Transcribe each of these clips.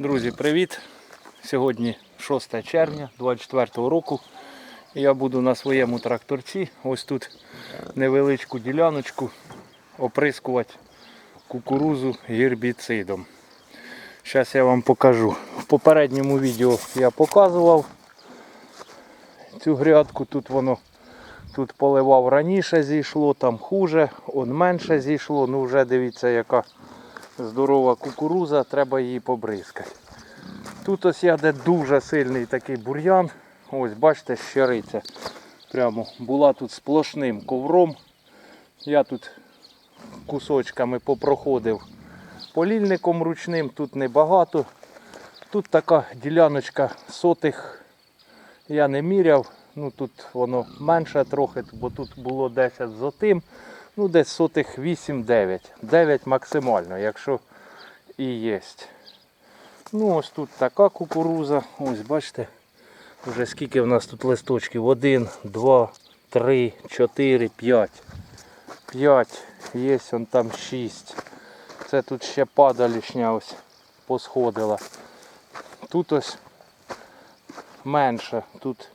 Друзі, привіт! Сьогодні 6 червня 24 року. Я буду на своєму тракторці. Ось тут невеличку діляночку оприскувати кукурузу гербіцидом. Зараз я вам покажу. В попередньому відео я показував цю грядку. Тут воно тут поливав раніше зійшло, там хуже, он менше зійшло. Ну вже дивіться, яка здорова кукуруза, треба її побризкати. Тут ось я де дуже сильний такий бур'ян. Ось бачите, щириця. Прямо була тут сплошним ковром. Я тут кусочками попроходив полільником ручним, тут небагато. Тут така діляночка сотих я не міряв. Ну тут воно менше трохи, бо тут було 10 зотим. Ну десь сотих 8-9. 9 максимально, якщо і є. Ну ось тут така кукуруза. Ось бачите. Вже скільки в нас тут листочків? 1, 2, 3, 4, 5. 5. Є он там 6. Це тут ще падалішня ось посходила. Тут ось менше. Тут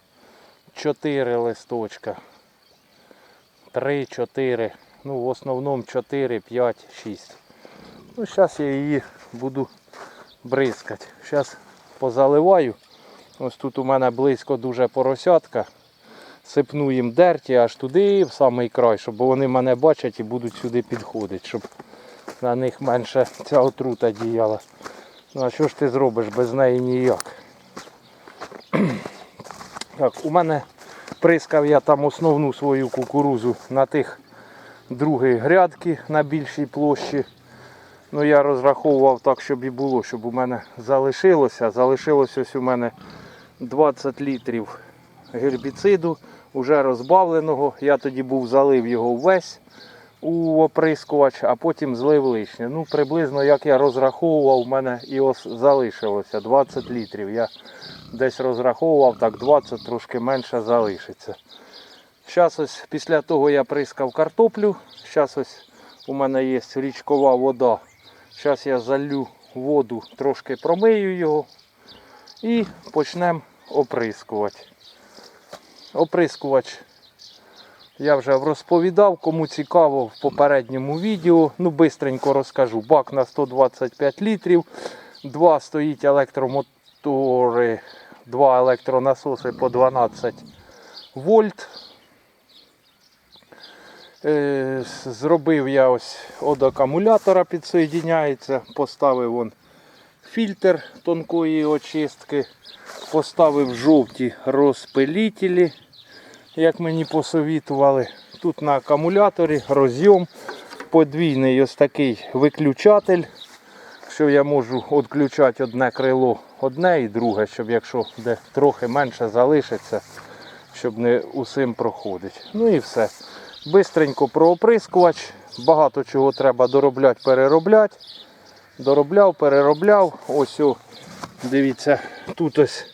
4 листочка. 3, 4. Ну, в основному 4, 5, 6. Ну, зараз я її буду бризкати. Зараз позаливаю. Ось тут у мене близько дуже поросятка. Сипну їм дерті аж туди, в самий край, щоб вони мене бачать і будуть сюди підходити, щоб на них менше ця отрута діяла. Ну а що ж ти зробиш без неї ніяк? Так, у мене прискав я там основну свою кукурузу на тих другій грядки на більшій площі. Ну я розраховував так, щоб і було, щоб у мене залишилося. Залишилось ось у мене 20 літрів гербіциду, уже розбавленого. Я тоді був залив його весь у оприскувач, а потім злив лишнє. Ну, приблизно як я розраховував, у мене і ось залишилося 20 літрів. Я десь розраховував, так 20 трошки менше залишиться. Зараз ось після того я прискав картоплю. Зараз ось у мене є річкова вода. Зараз я залью воду, трошки промию його і почнемо оприскувати. Оприскувач я вже розповідав, кому цікаво в попередньому відео. Ну, бистренько розкажу. Бак на 125 літрів. Два стоїть електромотори, два електронасоси по 12 вольт. Е, Зробив я ось від акумулятора підсоєдняється, поставив вон фільтр тонкої очистки, поставив жовті розпилітелі, як мені посовітували. Тут на акумуляторі розйом, подвійний ось такий виключатель, що я можу відключати одне крило, одне і друге, щоб якщо де трохи менше залишиться, щоб не усім проходить. Ну і все. Бистренько прооприскувач, багато чого треба доробляти, переробляти. Доробляв, переробляв. Ось, о, дивіться, тут ось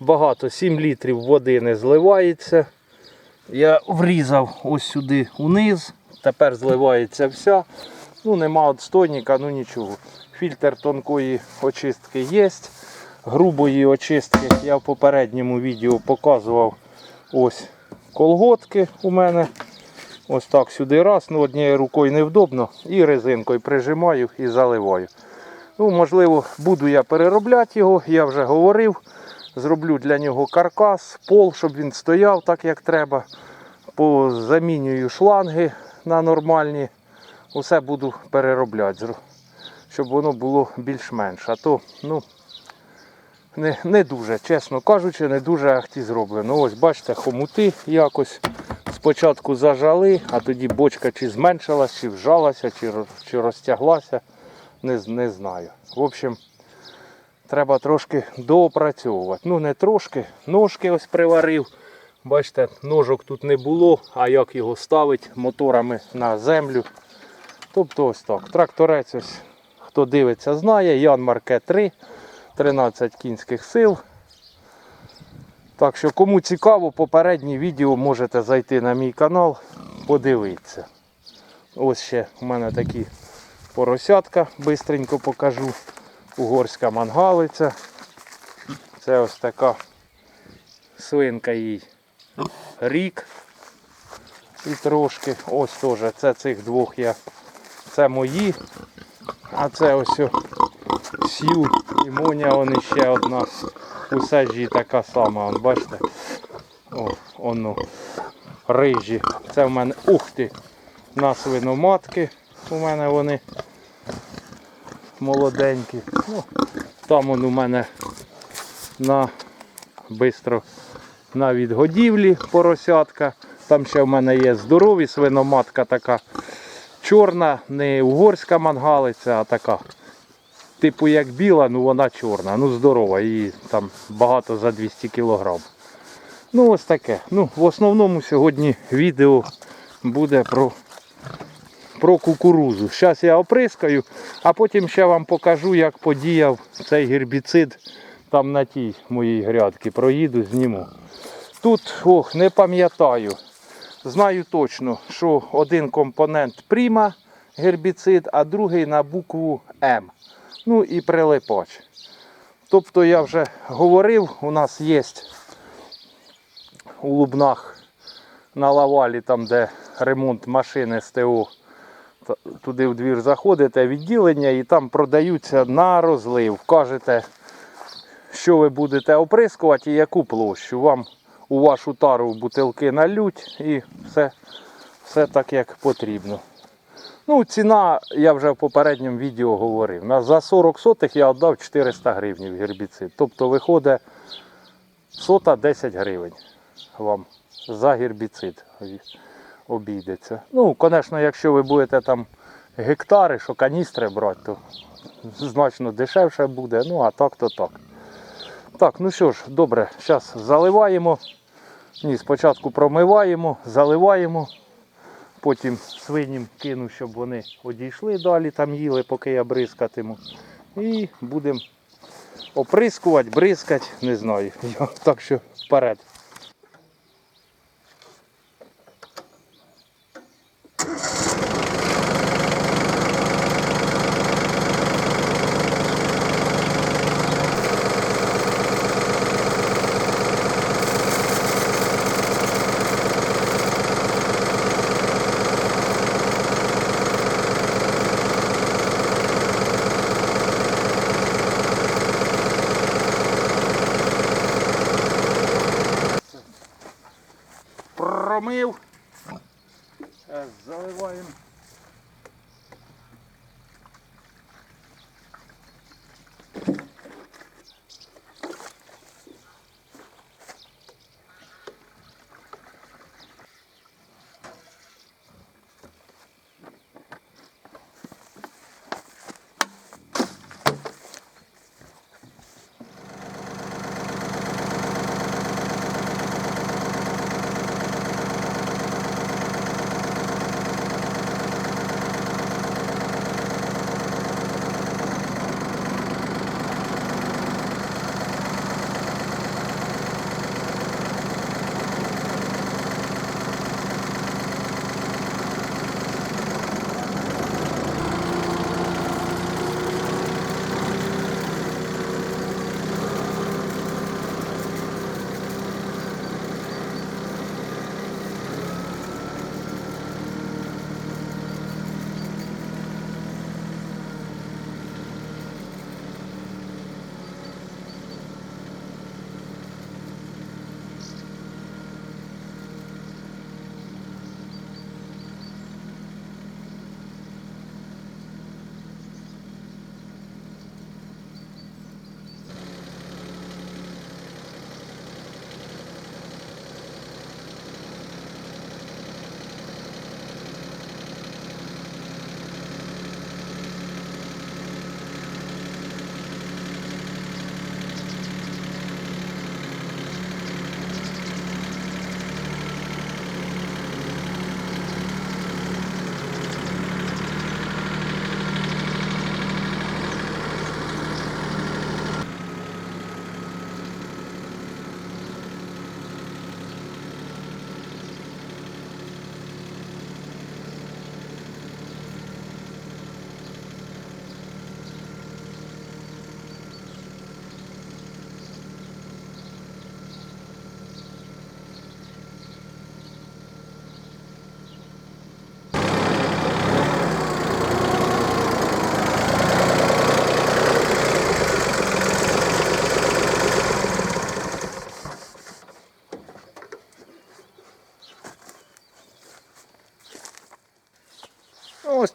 багато, 7 літрів води не зливається. Я врізав ось сюди униз, тепер зливається вся. Ну, нема отстойника, ну нічого. Фільтр тонкої очистки є. Грубої очистки я в попередньому відео показував ось колготки у мене. Ось так сюди раз, ну однією рукою невдобно. І резинкою прижимаю і заливаю. Ну, Можливо, буду я переробляти його, я вже говорив. Зроблю для нього каркас, пол, щоб він стояв так, як треба. Позамінюю шланги на нормальні. Усе буду переробляти, щоб воно було більш-менш. А то, ну, не, не дуже, чесно кажучи, не дуже ахті зроблено. Ось бачите, хомути якось спочатку зажали, а тоді бочка чи зменшилась, чи вжалася, чи, чи розтяглася. Не, не знаю. В общем, треба трошки доопрацьовувати. Ну не трошки, ножки ось приварив. Бачите, ножок тут не було, а як його ставить моторами на землю. Тобто ось так. Тракторець ось, хто дивиться, знає. Ян Марке 3, 13 кінських сил. Так що, кому цікаво, попереднє відео можете зайти на мій канал, подивитися. Ось ще у мене такі поросятка, бистренько покажу. угорська мангалиця. Це ось така свинка їй рік. І трошки. Ось теж. Це цих двох я. Це мої. А це ось сю і Моня, вони ще одна. У саджі така сама, он, бачите? О, оно. Рижі. Це в мене. Ух ти! На свиноматки. У мене вони молоденькі. Ну, там он у мене на бистро на відгодівлі поросятка. Там ще в мене є здорові свиноматка така чорна, не угорська мангалиця, а така. Типу як біла, ну вона чорна, ну здорова, її там багато за 200 кг. Ну ось таке. Ну, в основному сьогодні відео буде про, про кукурузу. Зараз я оприскаю, а потім ще вам покажу, як подіяв цей гербіцид там на тій моїй грядці. Проїду, зніму. Тут, ох, не пам'ятаю. Знаю точно, що один компонент пріма гербіцид, а другий на букву М. Ну і прилипач. Тобто я вже говорив, у нас є у Лубнах на лавалі, там де ремонт машини СТО. Туди в двір заходите, відділення і там продаються на розлив. Кажете, що ви будете оприскувати і яку площу. Вам у вашу тару бутилки налють і все, все так, як потрібно. Ну, ціна, я вже в попередньому відео говорив. За 40 сотих я віддав 400 гривень гербіцид. Тобто виходить сота 10 гривень вам за гербіцид обійдеться. Ну, звісно, якщо ви будете там гектари, що каністри брати, то значно дешевше буде. Ну, а так то так. Так, ну що ж, добре, зараз заливаємо. Ні, спочатку промиваємо, заливаємо. Потім свиням кину, щоб вони одійшли далі, там їли, поки я бризкатиму. І будемо оприскувати, бризкати, не знаю. Так що вперед.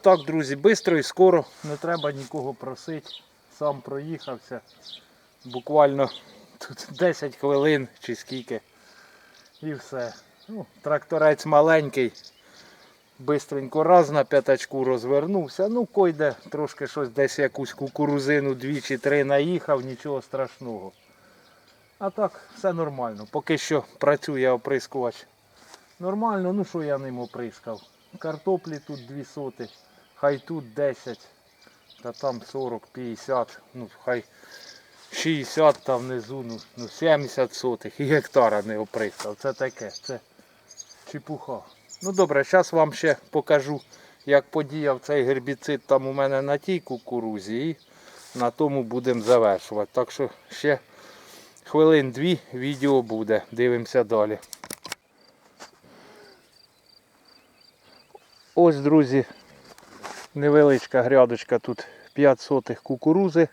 Так, друзі, швидко і скоро. Не треба нікого просити. Сам проїхався. Буквально тут 10 хвилин чи скільки. І все. Ну, тракторець маленький. Бистренько раз на п'ятачку розвернувся. Ну, койде трошки щось десь якусь кукурузину дві чи три наїхав, нічого страшного. А так, все нормально. Поки що працює оприскувач. Нормально, ну що я ним оприскав. Картоплі тут дві соти, хай тут 10, та там 40, 50, ну хай 60 там внизу, ну, ну 70 сотих і гектара не оприскав. Це таке, це чепуха. Ну добре, зараз вам ще покажу, як подіяв цей гербіцид там у мене на тій кукурузі і на тому будемо завершувати. Так що ще хвилин дві відео буде. Дивимося далі. Ось, друзі, невеличка грядочка, тут 5 сотих кукурузи.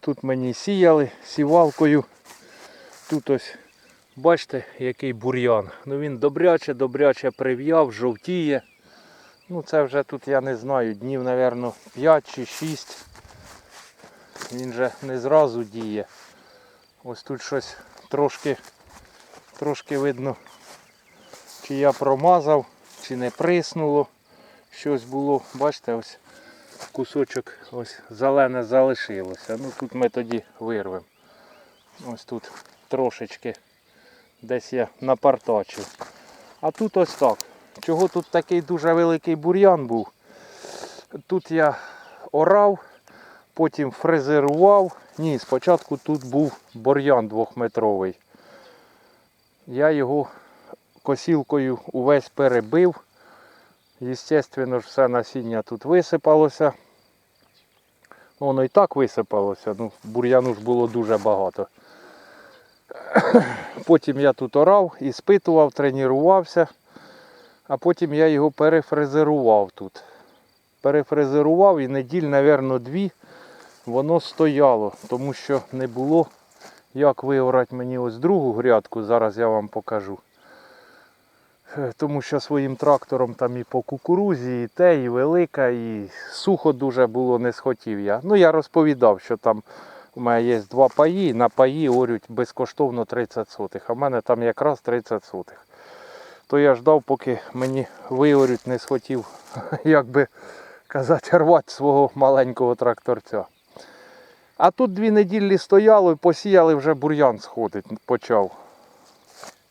Тут мені сіяли сівалкою. Тут ось, бачите, який бур'ян. Ну він добряче, добряче прив'яв, жовтіє. Ну це вже тут я не знаю, днів, мабуть, 5 чи 6. Він же не зразу діє. Ось тут щось трошки, трошки видно, чи я промазав, чи не приснуло. Щось було, бачите, ось кусочок ось зелене залишилося. Ну тут ми тоді вирвемо. Ось тут трошечки десь я напартачив. А тут ось так. Чого тут такий дуже великий бур'ян був? Тут я орав, потім фрезерував. Ні, спочатку тут був бур'ян двохметровий. Я його косілкою увесь перебив. Естественно все насіння тут висипалося. Воно і так висипалося, ну бур'яну ж було дуже багато. Потім я тут орав, іспитував, тренувався, а потім я його перефрезерував тут. Перефрезерував і неділь, мабуть, дві воно стояло, тому що не було як виорати мені ось другу грядку, зараз я вам покажу. Е, Тому що своїм трактором там і по кукурузі, і те, і велика, і сухо дуже було, не схотів я. Ну я розповідав, що там у мене є два паї, на паї орють безкоштовно 30 сотих, а в мене там якраз 30 сотих. То я ждав, поки мені виорють, не схотів, як би казати, рвати свого маленького тракторця. А тут дві неділі стояло і посіяли, вже бур'ян сходить почав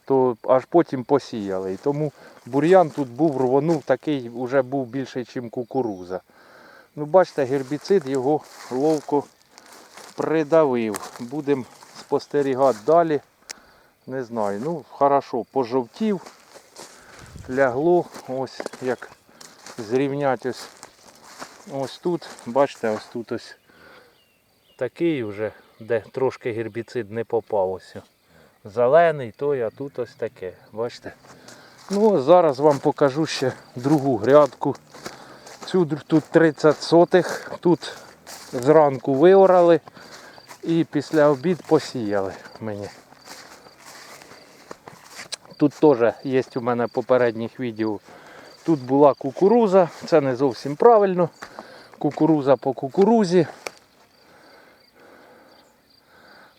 то аж потім посіяли. І тому бур'ян тут був, рвонув, такий вже був більший, ніж кукуруза. Ну, бачите, гербіцид його ловко придавив. Будемо спостерігати далі. Не знаю. Ну, хорошо, пожовтів, лягло, ось як зрівняти ось, ось тут. Бачите, ось тут ось такий вже, де трошки гербіцид не попав ось зелений той, а тут ось таке. Бачите? Ну, зараз вам покажу ще другу грядку. Цю тут 30 сотих. Тут зранку виорали і після обід посіяли мені. Тут теж є у мене попередніх відео. Тут була кукуруза, це не зовсім правильно. Кукуруза по кукурузі.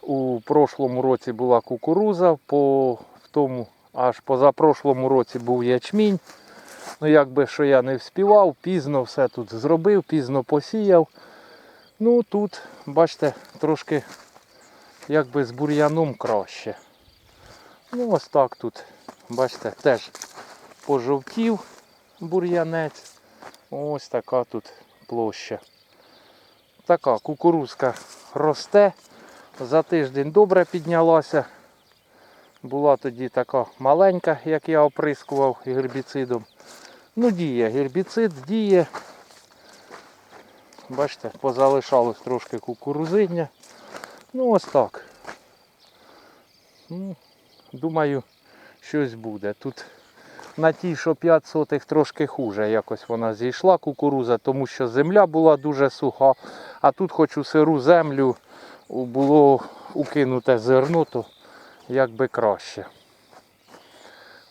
У прошлому році була кукуруза, по в тому аж позапрошлому році був ячмінь. Ну якби що я не вспівав, пізно все тут зробив, пізно посіяв. Ну тут, бачите, трошки якби з бур'яном краще. Ну ось так тут, бачите, теж пожовтів бур'янець. Ось така тут площа. Така кукурузка росте. За тиждень добре піднялася. Була тоді така маленька, як я оприскував гербіцидом. Ну, діє, гербіцид діє. Бачите, позалишалось трошки кукурузиння. Ну ось так. Ну, думаю, щось буде. Тут на тій, що 5 сотих трошки хуже якось вона зійшла кукуруза, тому що земля була дуже суха, а тут хоч у сиру землю було укинуте зерно, то як би краще.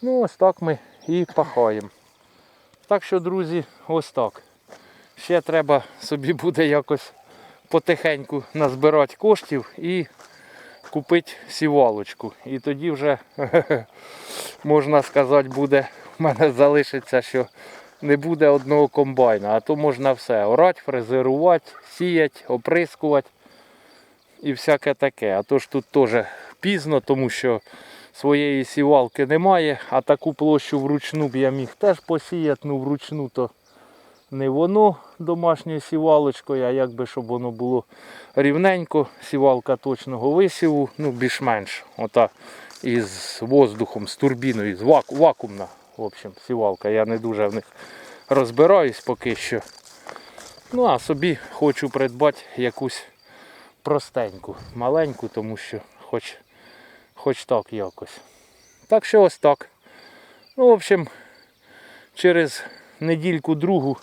Ну ось так ми і пахаємо. Так що, друзі, ось так. Ще треба собі буде якось потихеньку назбирати коштів і купити сівалочку. І тоді вже, можна сказати, буде, в мене залишиться, що не буде одного комбайна, а то можна все. Орати, фрезерувати, сіяти, оприскувати і всяке таке. А то ж тут теж пізно, тому що своєї сівалки немає, а таку площу вручну б я міг теж посіяти, ну вручну то не воно домашньою сівалочкою, а якби щоб воно було рівненько, сівалка точного висіву, ну більш-менш. Ота із воздухом, з турбіною, з ваку, вакуумна в общем, сівалка. Я не дуже в них розбираюсь поки що. Ну а собі хочу придбати якусь простеньку, маленьку, тому що хоч, хоч так якось. Так що ось так. Ну, в общем, через недільку-другу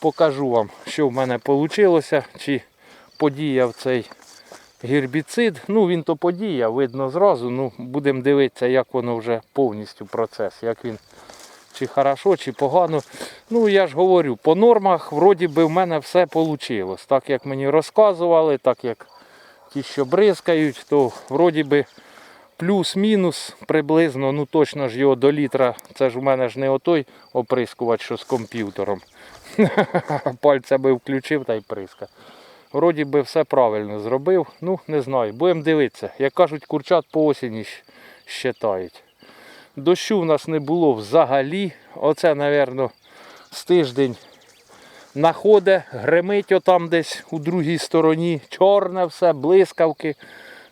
покажу вам, що в мене вийшло, чи подіяв цей гербіцид. Ну, він то подіяв, видно зразу. Ну, будемо дивитися, як воно вже повністю процес, як він чи хорошо, чи погано. Ну, я ж говорю, по нормах вроді би в мене все вийшло. Так як мені розказували, так як ті, що бризкають, то вроді би плюс-мінус приблизно, ну точно ж його до літра. Це ж у мене ж не отой оприскувач, що з комп'ютером. Пальцями включив та й приска. Вроді би все правильно зробив. Ну, не знаю. Будемо дивитися. Як кажуть, курчат по осені щитають. Дощу в нас не було взагалі. Оце, мабуть, з тиждень находить, гримить отам десь у другій стороні. Чорне все, блискавки.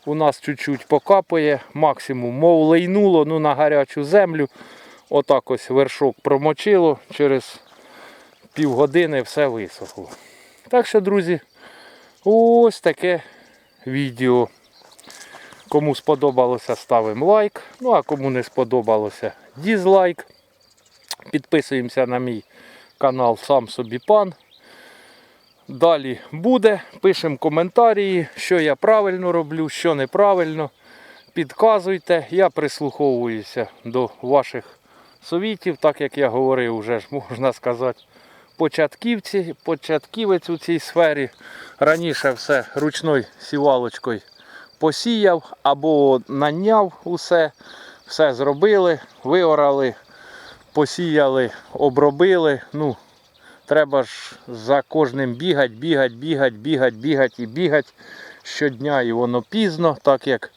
У нас чуть-чуть покапає, максимум, мов лейнуло, ну на гарячу землю. Отак ось вершок промочило, через півгодини все висохло. Так що, друзі, ось таке відео. Кому сподобалося, ставимо лайк. Ну а кому не сподобалося, дізлайк. Підписуємося на мій канал Сам собі пан. Далі буде. Пишемо коментарі, що я правильно роблю, що неправильно. Підказуйте, я прислуховуюся до ваших совітів, так як я говорив, вже ж можна сказати, початківці, початківець у цій сфері. Раніше все ручною сівалочкою посіяв або наняв усе, все зробили, виорали, посіяли, обробили. Ну, Треба ж за кожним бігати, бігати, бігати, бігати, бігати і бігати щодня. І воно пізно, так як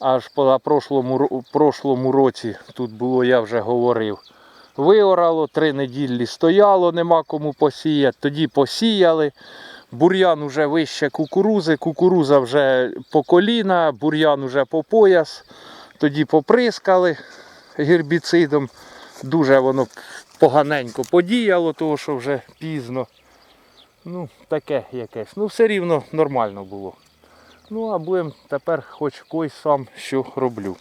аж по прошлому, прошлому році тут було, я вже говорив. Виорало, три неділі стояло, нема кому посіяти. Тоді посіяли. Бур'ян уже вище кукурузи, кукуруза вже по коліна, бур'ян уже по пояс. Тоді поприскали гербіцидом. Дуже воно поганенько подіяло, тому що вже пізно. Ну, таке якесь. Ну, все рівно нормально було. Ну, а будемо тепер хоч когось сам що роблю.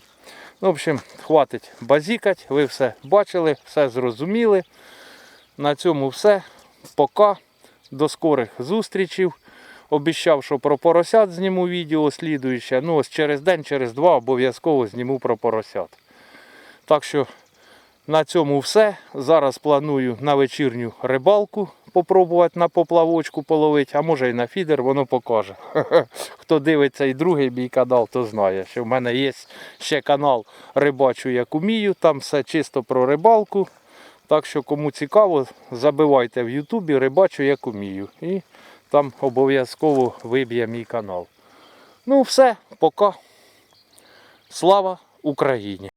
Ну, в общем, хватить базікать, ви все бачили, все зрозуміли. На цьому все. Пока. До скорих зустрічей. Обіцяв, що про поросят зніму відео слідуюче. Ну, ось через день, через два обов'язково зніму про поросят. Так що на цьому все. Зараз планую на вечірню рибалку попробувати на поплавочку половити, а може і на фідер, воно покаже. Хто дивиться і другий мій канал, то знає, що в мене є ще канал Рибачу як умію, там все чисто про рибалку. Так що кому цікаво, забивайте в Ютубі Рибачу як умію. І там обов'язково виб'є мій канал. Ну все, пока. Слава Україні!